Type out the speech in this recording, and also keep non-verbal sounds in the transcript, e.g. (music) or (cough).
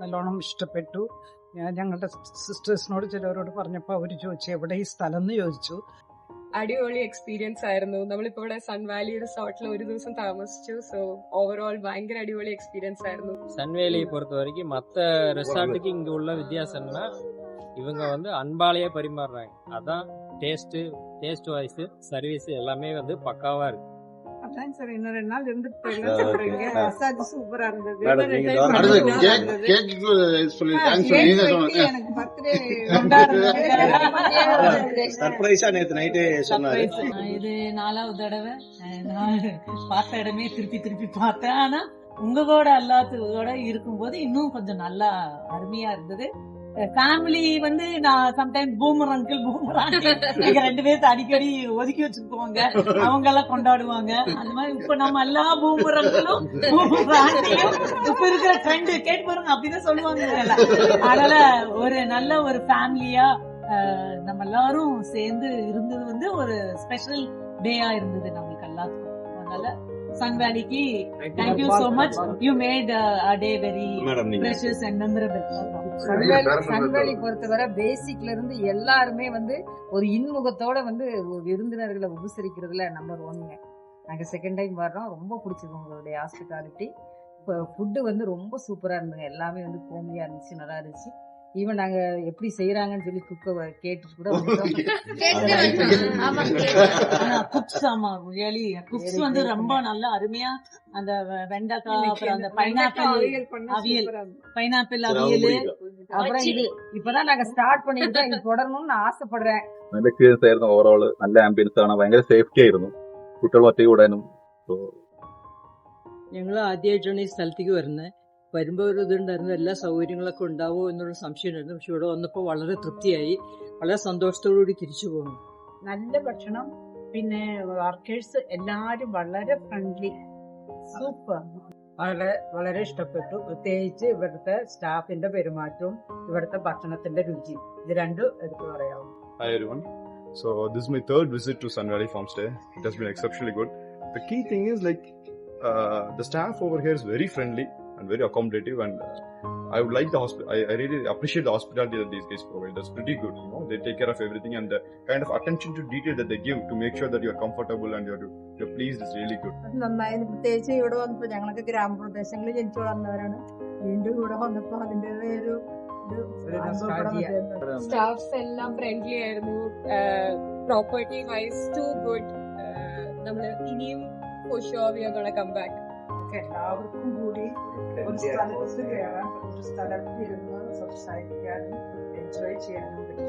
നല്ലോണം ഇഷ്ടപ്പെട്ടു. ഞാൻ ഞങ്ങളുടെ സിസ്റ്റേഴ്സിനോട് ചിലവരോട് പറഞ്ഞപ്പോൾ അവർ ചോദിച്ചു എവിടെ ഈ സ്ഥലം എന്ന് ചോദിച്ചു. അടിപൊളി എക്സ്പീരിയൻസ് ആയിരുന്നു. നമ്മളിപ്പോ ഇവിടെ സൺവാലിയുടെ സോട്ടിൽ ഒരു ദിവസം താമസിച്ചു. സോ ഓവറോൾ ഭയങ്കര അടിപൊളി എക്സ്പീരിയൻസ് ആയിരുന്നു. സൺവാലി பொறுத்தவரைக்கும் மத்த ரெசார்ட்டுக்கு ഇങ്ങ ഉള്ള വ്യത്യാസം இவங்க വന്ന് അൻപാളിയെ பரிமாறுறாங்க அதான் டேஸ்ட் டேஸ்ட் வைஸ் சர்வீஸ் எல்லாமே வந்து பக்காவா இருக்கு அதான் சார் இன்னும் ரெண்டு நாள் இருந்துட்டு போயிடலாம். சொல்றீங்க. மசாஜ் சூப்பரா இருந்தது. எனக்கு. சர்ப்ரைஸா (laughs) நேத்து நைட்டே சொன்னாரு. இது நாலாவது தடவை. பார்த்த இடமே திருப்பி திருப்பி பார்த்தேன். ஆனா உங்க கூட அல்லாததோட இருக்கும்போது இன்னும் கொஞ்சம் நல்லா அருமையா இருந்தது. ஃபேமிலி வந்து நான் சம்டைம் பூமர் அங்கிள் பூமர் எங்க ரெண்டு பேர்த்த அடிக்கடி ஒதுக்கி வச்சிருப்போங்க அவங்க எல்லாம் கொண்டாடுவாங்க. அந்த மாதிரி இப்ப நம்ம எல்லா பூமர் அங்கிளும் பூமர் ஆண்டியும் இப்ப இருக்கிற ட்ரெண்ட் கேட்டு பாருங்க அப்படிதான் சொல்லுவாங்க அதனால ஒரு நல்ல ஒரு ஃபேமிலியா நம்ம எல்லாரும் சேர்ந்து இருந்தது வந்து ஒரு ஸ்பெஷல் டேயா இருந்தது நம்மளுக்கு எல்லாத்துக்கும். அதனால Sun வேலிக்கு thank you so much you made a day very and memorable. Sun Valley Sun Valley பொறுத்தவரை பேசிக்ல இருந்து எல்லாருமே வந்து ஒரு இன்முகத்தோட வந்து விருந்தினர்களை உபசரிக்கிறதுல நம்பர் ஒன்னுங்க நாங்க செகண்ட் டைம் வர்றோம். ரொம்ப பிடிச்சது உங்களுடைய ஹாஸ்பிட்டாலிட்டி இப்போ ஃபுட்டு வந்து ரொம்ப சூப்பரா இருந்ததுங்க. எல்லாமே வந்து கோமியா இருந்துச்சு நல்லா இருந்துச்சு. ஈவன் நாங்க எப்படி செய்யறாங்கன்னு சொல்லி குக்க கேட்டுட்டு கூட வந்தோம். ஆனா குக்ஸ் ஆமா ரியலி குக்ஸ் வந்து ரொம்ப நல்லா அருமையா அந்த வெ- வெண்டைக்காய் அப்புறம் அந்த பைனாப்பிள் அவியல் பண்ணா அவியல். சூப்பரா இருந்தது. பைனாப்பிள் ரொம்ப அவியல் பிடிக்கும். அப்புறம் இது இப்பதான் நாங்க ஸ்டார்ட் பண்ணிருக்கோம் இது தொடரணும்னு நான் ஆசைப்படுறேன் നല്ല എക്സ്പീരിയൻസ് ആയിരുന്നു ഓവറോൾ നല്ല ആംബിയൻസ് ആണ് ഭയങ്കര സേഫ്റ്റി ആയിരുന്നു കുട്ടികൾ ഒറ്റയ്ക്ക് വിടാനും ഞങ്ങൾ ആദ്യമായിട്ടാണ് ഈ സ്ഥലത്തേക്ക് വരുന്നത് വരുമ്പോൾ ഒരു ഇതുണ്ടായിരുന്നു എല്ലാ സൗകര്യങ്ങളൊക്കെ ഉണ്ടാവുമോ എന്നുള്ള സംശയം ഉണ്ടായിരുന്നു പക്ഷെ ഇവിടെ വന്നപ്പോൾ വളരെ തൃപ്തിയായി. വളരെ സന്തോഷത്തോടു കൂടി തിരിച്ചു പോകുന്നു നല്ല ഭക്ഷണം. പിന്നെ വർക്കേഴ്സ് എല്ലാരും വളരെ ഫ്രണ്ട്ലി സൂപ്പർ വളരെ വളരെ ഇഷ്ടപ്പെട്ടു. പ്രത്യേകിച്ച് ഇവിടുത്തെ സ്റ്റാഫിന്റെ പെരുമാറ്റവും ഇവിടുത്തെ ഭക്ഷണത്തിന്റെ രുചി ഇത് രണ്ടും എടുത്തു പറയാവും Hi everyone. So this is my third visit to Sun Valley Farmstay. It has been exceptionally good. The key thing is like uh, the staff over here is very friendly. And very accommodative, and uh, I would like the hospital. I, I really appreciate the hospitality that these guys provide. That's pretty good. You know, they take care of everything, and the kind of attention to detail that they give to make sure that you're comfortable and you're you're pleased is really good. നന്നായിരുന്നു പ്രത്യേകിച്ച് ഇവിടെ വന്നപ്പോ ഞങ്ങളൊക്കെ ഗ്രാമപ്രദേശങ്ങളിൽ ജനിച്ചു വളർന്നവരാണ് വീണ്ടും ഇവിടെ വന്നപ്പോ അതിന്റേതായ ഒരു ഇത് ഒരു അനുഭവപ്പെടാൻ nostalgia. പറ്റുന്നുണ്ട്. സ്റ്റാഫ്സ് എല്ലാം ഫ്രണ്ട്ലി ആയിരുന്നു പ്രോപ്പർട്ടി വൈസ് ടു ഗുഡ് നമ്മൾ ഇനിയും for sure we are gonna come back ഒക്കെ എല്ലാവർക്കും കൂടി ഒരു സ്ഥലത്ത് കയറാൻ ഒരു സ്ഥലത്ത് ഇരുന്ന് സംസാരിക്കാനും എൻജോയ് ചെയ്യാനും പറ്റും.